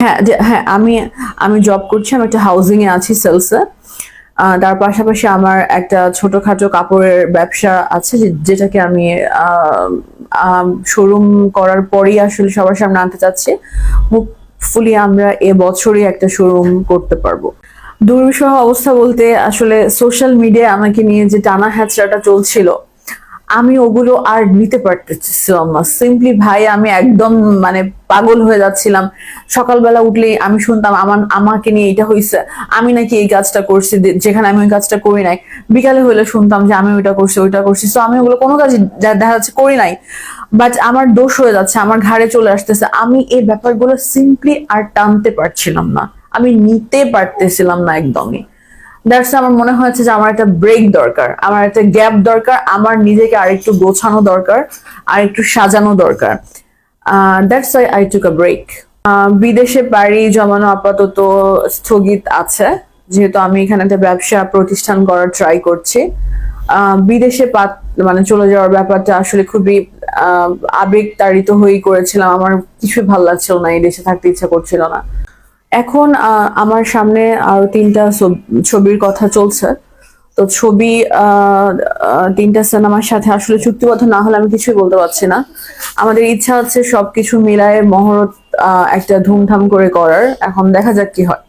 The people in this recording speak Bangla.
হ্যাঁ হ্যাঁ আমি আমি জব করছি, আমি একটা হাউজিং এ। আছি সেলসে তার পাশাপাশি আমার একটা ছোটখাটো কাপড়ের ব্যবসা আছে যেটাকে আমি শোরুম করার পরেই আসলে সবার সামনে আনতে চাচ্ছি। হোপফুলি আমরা এ বছরই একটা শোরুম করতে পারব। দুর্বিষহ অবস্থা বলতে আসলে সোশ্যাল মিডিয়ায় আমাকে নিয়ে যে টানা হ্যাচড়াটা চলছিল আমি ওগুলো আর নিতে পারতেছিলাম না সিম্পলি ভাই, আমি একদম মানে পাগল হয়ে যাচ্ছিলাম। সকালবেলা উঠলেই আমি শুনতাম আমার আমাকে নিয়ে এটা হয়েছে আমি নাকি এই কাজটা করছি যেখানে আমি ওই কাজটা করি নাই। বিকালে হলে শুনতাম যে, আমি ওইটা করছি ওইটা করছি। তো আমি ওগুলো কোনো কাজই যা- দেখা যাচ্ছে করি নাই। বাট আমার দোষ হয়ে যাচ্ছে, আমার ঘাড়ে চলে আসতেছে। আমি এই ব্যাপারগুলো সিম্পলি আর টানতে পারছিলাম না। আমি নিতে পারতেছিলাম না একদমই। দ্যাটস আমার মনে হয়েছে যে আমার একটা ব্রেক দরকার আমার একটা গ্যাপ দরকার আমার নিজেকে আরেকটু গোছানো দরকার আর একটু সাজানো দরকার। That's I I took a break বিদেশে বাড়ি জমানো আপাতত স্থগিত আছে যেহেতু আমি এখানে একটা ব্যবসা প্রতিষ্ঠান করার ট্রাই করছি। আহ, বিদেশে পাত মানে চলে যাওয়ার ব্যাপারটা আসলে খুবই আহ, আবেগ তাড়িত হয়েই করেছিলাম। আমার কিছুই ভালো লাগছিল না এই দেশে থাকতে ইচ্ছা করছিল না। এখন আমার সামনে আরও তিনটা ছবির কথা চলছে। তো ছবি তিনটা সিনেমার সাথে আসলে চুক্তিবদ্ধ না হলে আমি কিছুই বলতে পারছি না। আমাদের ইচ্ছা হচ্ছে সবকিছু মিলায়ে মহরত একটা ধুমধাম করে করার। এখন দেখা যাক কি হয়।